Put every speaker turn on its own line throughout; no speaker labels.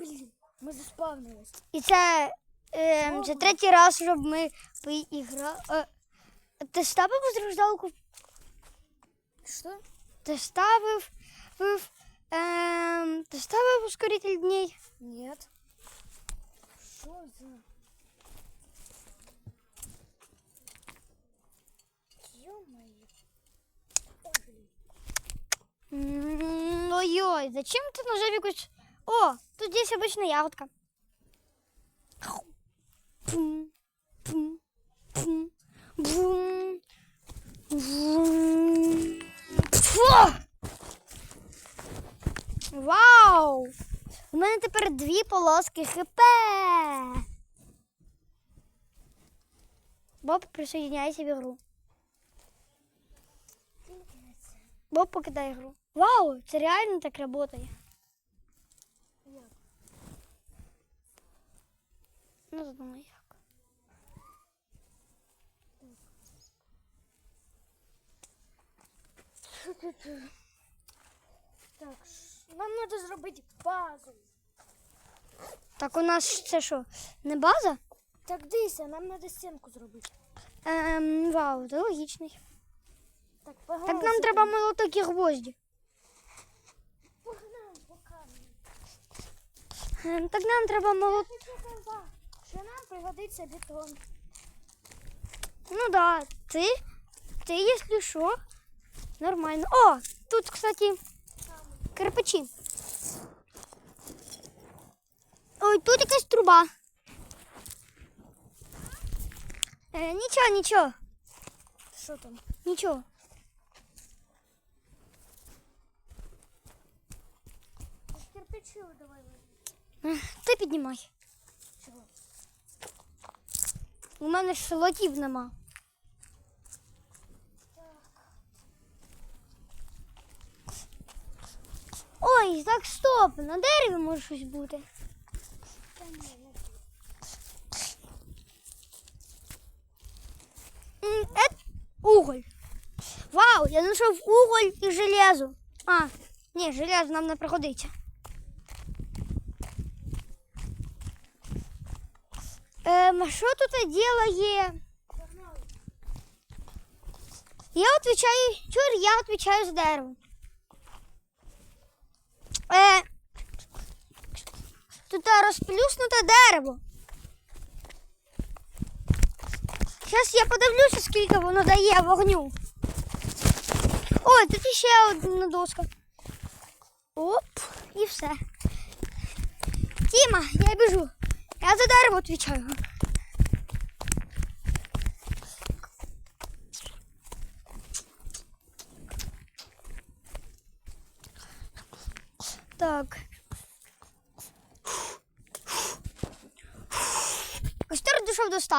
Блін, ми заспавнились.
І це, е, це третій раз, щоб ми поіграли. Е, ти ставив возрождалку?
Що?
Ти ставив. вив, ем, ти ставив ускоритель дней?
Нет. Що за? Ё-моё. Ой, блін.
М, Ой-ой, зачем ты нажал якусь... о, тут здесь обычная ягодка. Пум, пум, пум, бум, бум. Вау! У мене тепер дві полоски ХП. Боб, присоединяйся в ігру. Боб покидай гру. Вау, це реально так працює. Ну, задумай як.
Так, нам треба зробити базу.
Так у нас це що, не база?
Так дивися, нам треба стінку зробити.
Ем, вау, це логічний.
Так,
Так нам треба молоток і гвозді.
Погнали, покажемо.
Ем, так нам треба молот.
Хочу казати, що нам пригодиться бетон.
Ну да, ти, ти, якщо що, нормально. О, тут, кстати, кирпичі. Ой, тут якась труба. Е, нічого, нічого,
Що там?
нічого.
Кирпичу давай.
Ех, Ти піднімай.
Чого?
У мене ж лотів нема. Ой, так стоп, на дереві може щось бути. Ет, уголь. Вау, я знайшов уголь і железо. А, ні, железо нам не пригодиться. Ем, що тут ділає? Я відповідаю, чур, я відповідаю за дерево. Е, тут розплюснуте дерево. Зараз я подивлюся, скільки воно дає вогню. Ой, тут ще одна доска. Оп, і все. Тіма, я біжу. Я за дерево відповідаю. Так. Костер дійшов до 100.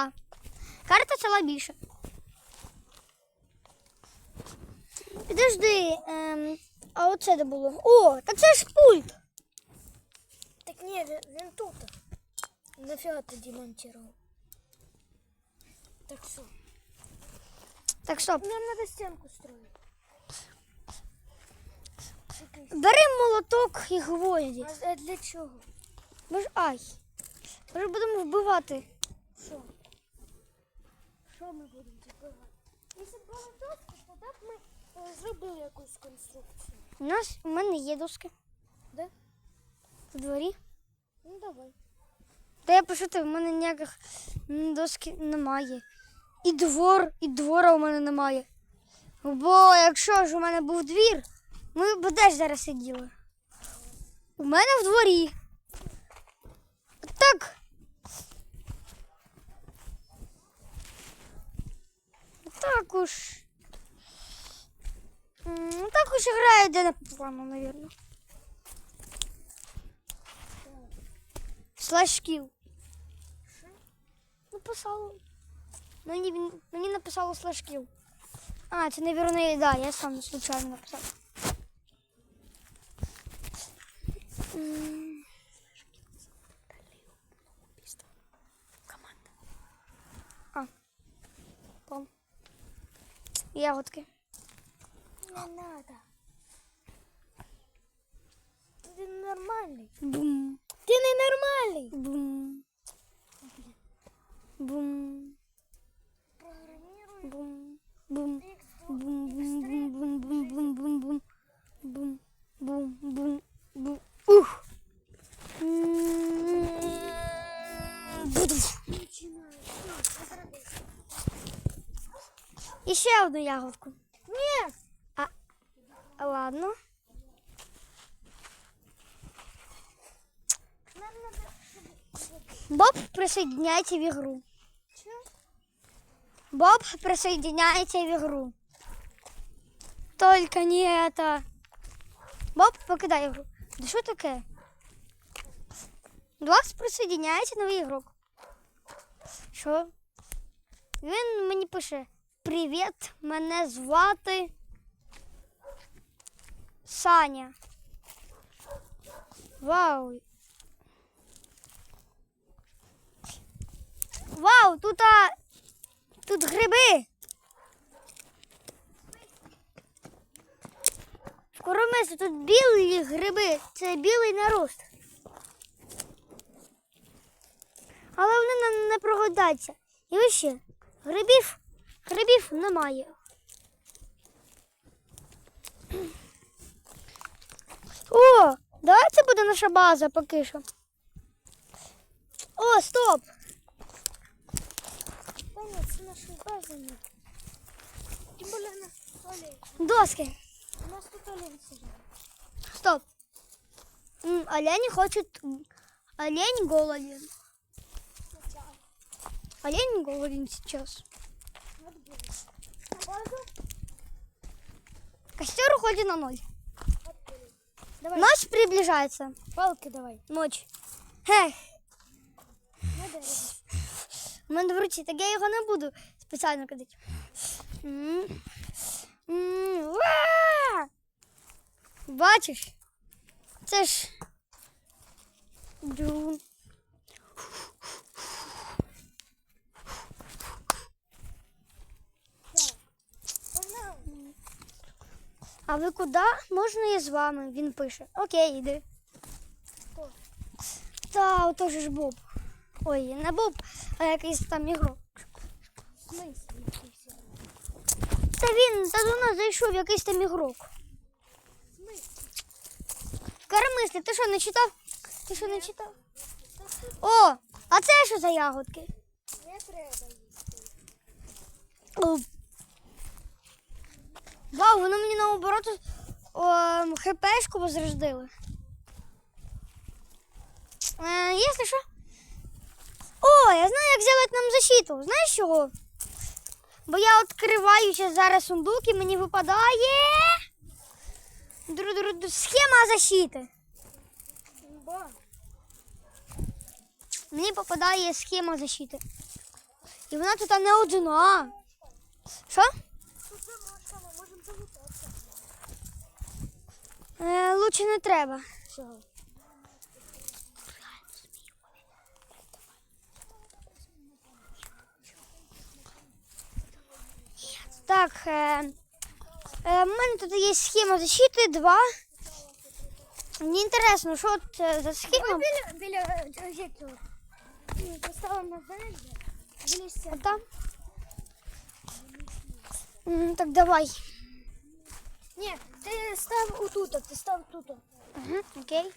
Карта села більше. Підожди, ем, а оце де було? О, так це ж пульт.
Так ні, Нафіга ти демонтував? Так що?
Так, стоп.
Нам стінку строїти. Якийсь.
Бери молоток і гвозді.
А, для чого?
Ми ж ай. Ми ж будемо вбивати.
Що? Що ми будемо забивати? Якщо б були доски, тоді б ми е, зробили якусь конструкцію.
У нас у мене є доски
Да?
в дворі.
Ну давай.
Та я пошутив, у мене ніяких доски немає. І двор, і двора у мене немає. Бо якщо ж у мене був двір, ми б теж зараз сиділи. У мене в дворі. Так. Так уж. Так уж грає Дена по плану, наверное. Слэш килл. Написало. Мені, він- мені написало слэш килл. А, це, наверное, да, я сам случайно написав. М. А. Пом. Ягодки.
Не надо. Він нормальний.
Бум.
Ти ненормальний.
Бум. Бум. Бум. Бум. Бум. Бум. Бум. Бум. Бум. Бум. Бум. Бум. Бум. Бум. Бум. Ух. І ще одну ягодку.
Ні.
А, Ладно.
Нам надо, щоб...
Боб присоединяйте в игру.
Що?
Боб присоединяйте в игру. Только не это. Боб, покидай игру. Да що таке? До вас присоединяється новий ігрок. Що? Він мені пише: Привіт, мене звати Саня. Вау. Вау, тут а, Тут гриби. В коромесі тут білі гриби. Це білий нарост. Але вони не прогодяться. І ви ще грибів, грибів немає. О, давай це буде наша база поки що. О, стоп!
нашу базу нет. Тем более она олень.
Доски.
У нас тут олень сидит.
Стоп. Олень хочет... Олень голоден. Олень голоден сейчас. Костер уходит на ноль.
Давай.
Ночь приближается.
Палки давай.
Ночь.
Эх.
У мене в руці, так я його не буду спеціально кидати. Бачиш? Це ж. Джун. А ви куди? Можна я з вами? Він пише. Окей, йди. Та, ото ж Боб. Ой, не Боб, якийсь там ігрок. Та він та до нас зайшов якийсь там ігрок. Карамислі, ти що не читав? Ти що не читав? О, а це що за ягодки?
не треба їсти.
Вау, воно мені наоборот о, хпшку возрождили. Е, якщо що. Я знаю, як зробити нам защиту. Знаєш чого? Бо я відкриваю зараз сундук і мені випадає. Схема защити. Мені попадає схема защити. І вона тут не одна. Що? Е, лучше не треба.
Чого?
Так, е, е, в мене тут є схема защити 2. Мені інтересно, що це за схема.
Біля, біля газету. Поставимо на. Біля стіни.
Там. М, Так, давай.
Ні, ти став отут, ти став тут.
Угу, окей.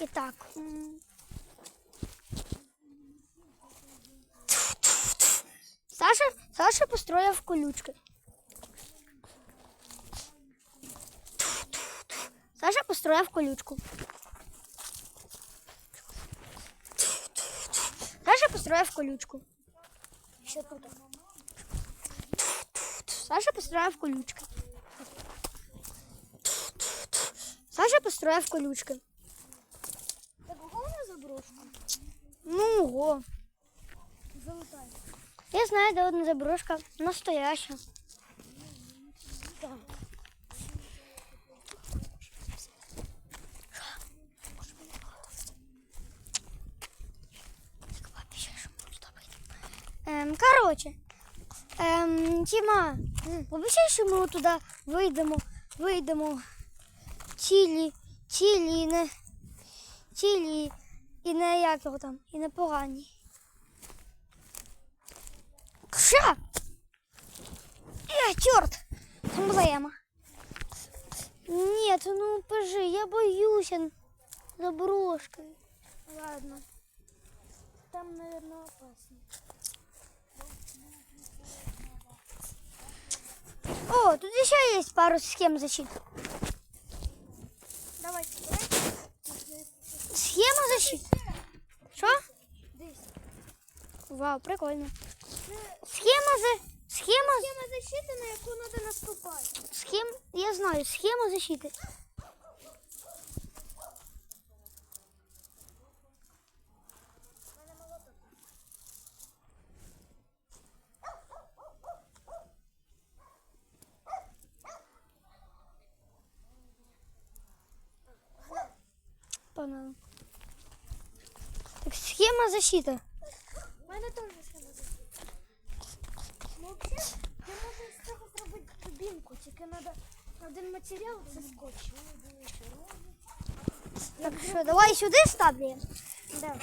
І так. м. Саша, Саша построїв колючки. Саша построїв колючку. Саша построїв колючку.
Що тут?
Саша построїв колючки. Саша построїв колючки.
Так головне заброшку.
Ну, ого.
Залутай.
Я знаю, де одна заброшка настояща.
Так.
Коротше, ем, Тіма, обіцяй, що ми туди вийдемо, вийдемо цілі, цілі, не, цілі і І не як його там, і не погані. Ша! Е, чорт! Емблема. Нет, ну пожи, я боюсь заброшки.
Ладно. Там, наверное, опасно.
О, тут еще есть пару схем защиты.
Давайте, давайте.
Схема защиты. Что?
Десь.
Вау, прикольно.
Це
Схема за... Схема...
схема защити, на яку треба наступати.
Схем... Я знаю, схема защиты. схема защиты.
У мене теж схема защити. Ну, взагалі, ти можеш з цього зробити дубінку, тільки треба один матеріал, це скотч.
Так что, давай сюда ставлю.
Да.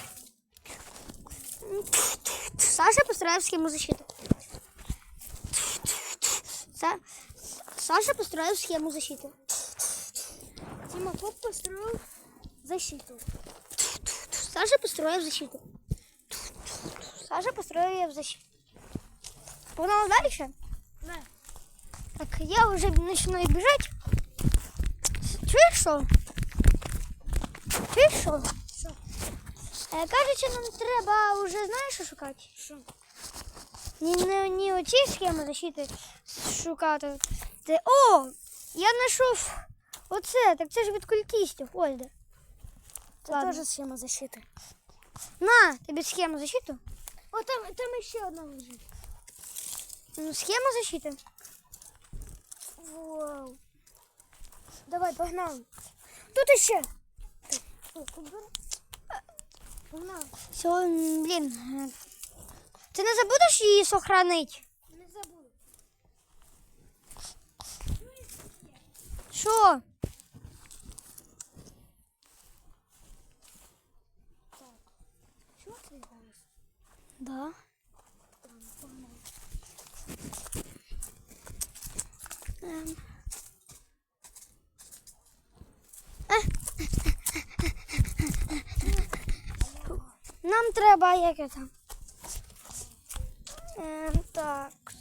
Саша построил схему защиты. Са- Саша построил схему защиты.
Тима Поп построил защиту.
Саша построил защиту. Саша построил защиту. Погнал дальше.
Да.
Так, я уже начинаю бежать. Чуєш що? Чуєш що?
Що?
Е, Кажучи, нам треба вже знаєш що шукати?
Що?
Ні, не, ні оці схеми защити шукати. Це, о! Я знайшов оце, так це ж від культистів, Ольда.
Це теж схема защити.
На, тобі схему защиту.
О, там, там ще одна лежить.
Ну, схема защиты.
Вау. Давай, погнали. Тут ще. Так, о, куди? Погнали.
Все, блін. е, не забудеш її сохранити?
Не забудь.
Що?
Що це зараз?
Да.
Погнали.
Ем. Е. Нам треба яке там. Ем, так.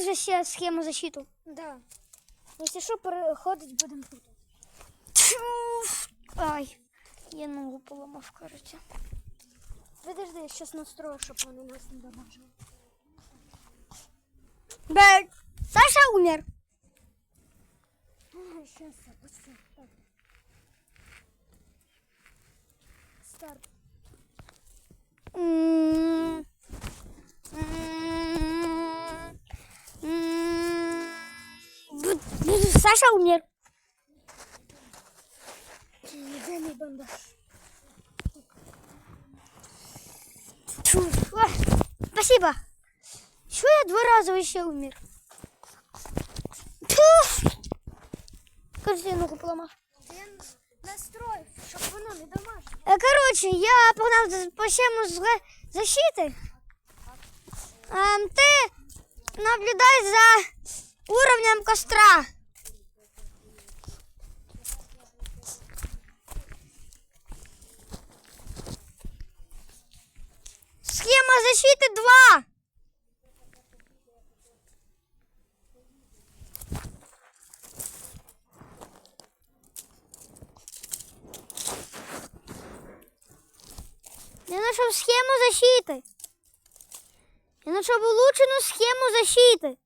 Хватит вже ще схему защиту.
Да. Якщо що, переходить будемо тут.
Ай, я ногу поламав, короче.
Подожди, я щас настрою, щоб вони нас не дамажили.
Бе. Саша умер.
Щас, запусти. Так. Старт.
М. М. Саша умер.
Де мій бандаж?
Тьфу. Ой, Спасибо. Що я два рази ще умер? Тьфу. Кажется, я ногу поламав.
Я настроїв, щоб воно не дамажило.
Е, Коротше, я погнав за- по схему з- защити. Ем, ти наблюдай за уровнем костра. Схема защиты 2. Я нашел схему защиты. Я нашел улучшенную схему защиты.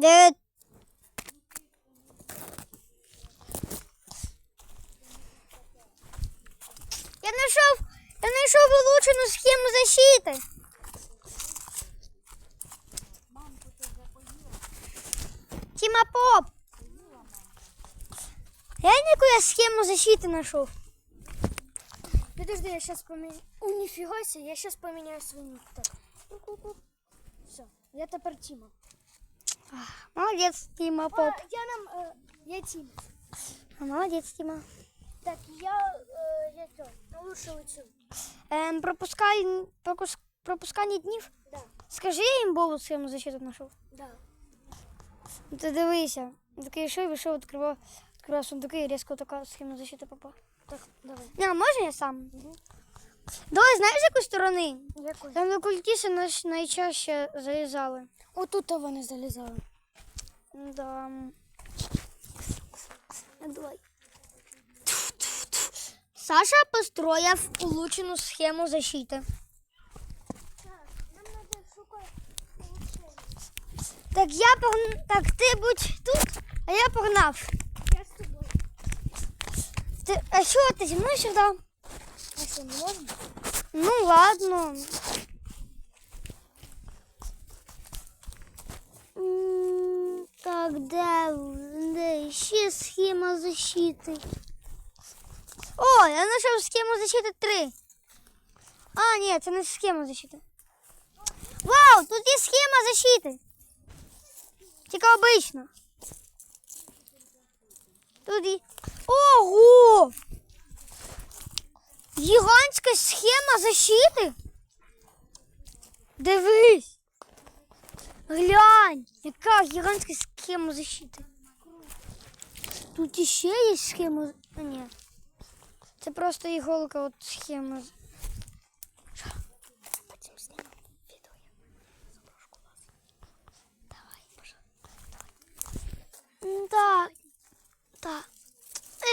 Де... Я знайшов, я знайшов улучшену схему защити. Тима поп. Я никуда схему защиты нашел.
Подожди, я сейчас поменяю. У, нифига себе, я сейчас поменяю свой ник. Так. Все, я топор Тима.
Молодец, Тима
А,
Поп.
я нам, е, я Тіма.
Молодец, Тима.
Так, я, е, я цю, улучшила цю.
Ем, пропускай, пропуск, пропускання днів.
Да,
Скажи, я їм було схему защити знайшов.
да.
Ну, Ти дивися. Такий йшов, вийшов, відкривав, відкривав сундуки і різко така схема защити попав.
Так, давай.
Не, а можна я сам? Давай, знаєш, з якої сторони?
Якось.
Там до культіси наш найчаще залізали.
Отут вони залізали.
Да. Давай. Саша построїв улучшену схему защити.
Так
я погнав. Так, ти будь тут, а я погнав.
Я з тобою.
Ти... А що ти зі мною сюди?
Що, можна?
Ну ладно. Так, де, де ще схема защити? О, я знайшов схему защити 3. А, ні, це не схема защити. Вау, тут є схема защити. Тільки обична. Тут є... Ого! Гігантська схема защити? Дивись. Глянь, яка гігантська схема защити. Тут іще є схема. А, ні. Це просто іголка от схема. Потім знімемо відео. Давай, пожалуйста. Давай. Так.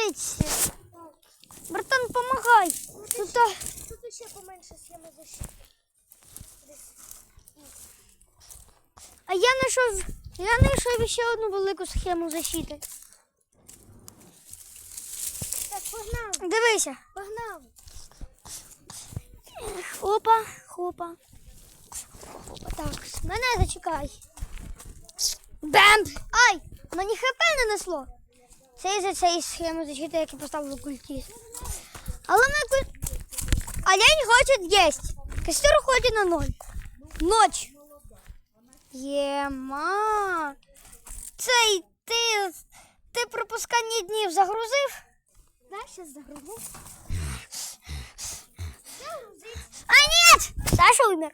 Ить. Братан, помагай. Тут, а,
Тут ще поменше схема защити.
А я знайшов, я знайшов ще одну велику схему защити.
Так, погнали,
Дивися.
погнали.
Хопа, хопа. Так, мене зачекай. Бемп! Ай! Мені хп не несло. Це із-за цієї схеми защити, яку поставили культіст. Але ми куль... Олень хочет есть. Костер ходит на ноль. Ночь. Єма. Цей ти, ти пропускання днів загрузив?
Да, сейчас загрузу.
А нет! Саша умер.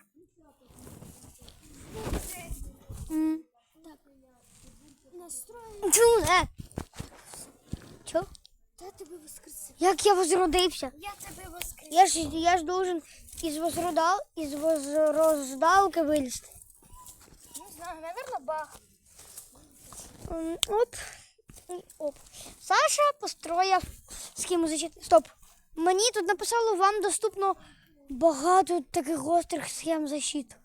М.
Настроїмо.
Чо?
Та тебе воскресив.
Як я возродився?
Я тебе воскресив.
Я ж, я ж должен із возродал, із возроздалки вилізти.
Не знаю, наверное, баг.
М, Оп. Оп. Саша построїв схему защити. Стоп. Мені тут написало, вам доступно багато таких гострих схем защит.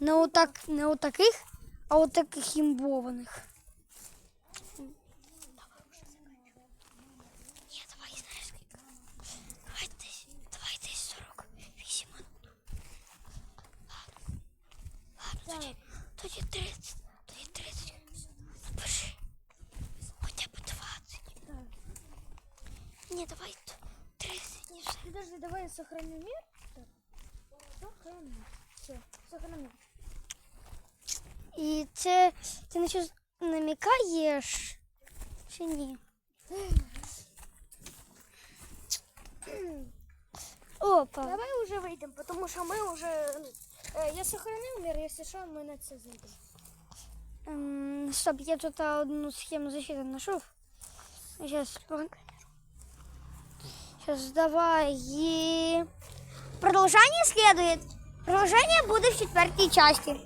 Не отак, не отаких, а от таких імбованих. Ні, давай знаєш скільки. Давай десь, давай десь 48 минут. Ладно. Ладно, тоді, тоді 30. 30. Напиши. Хоча б 20. Ні, давай т- 30, не.
Подожди, давай сохраню мир. Сохраню. Все, сохраню.
І це ти на щось намікаєш чи ні? Опа.
Давай уже выйдем, потому что мы уже... ну, э, я сохранил мир, если что, мы на це зайдемо.
Ем, стоп, я тут а, одну схему защиты нашел. Сейчас. Сейчас давай. И... Продолжение следует. Продолжение будет в четвертой части.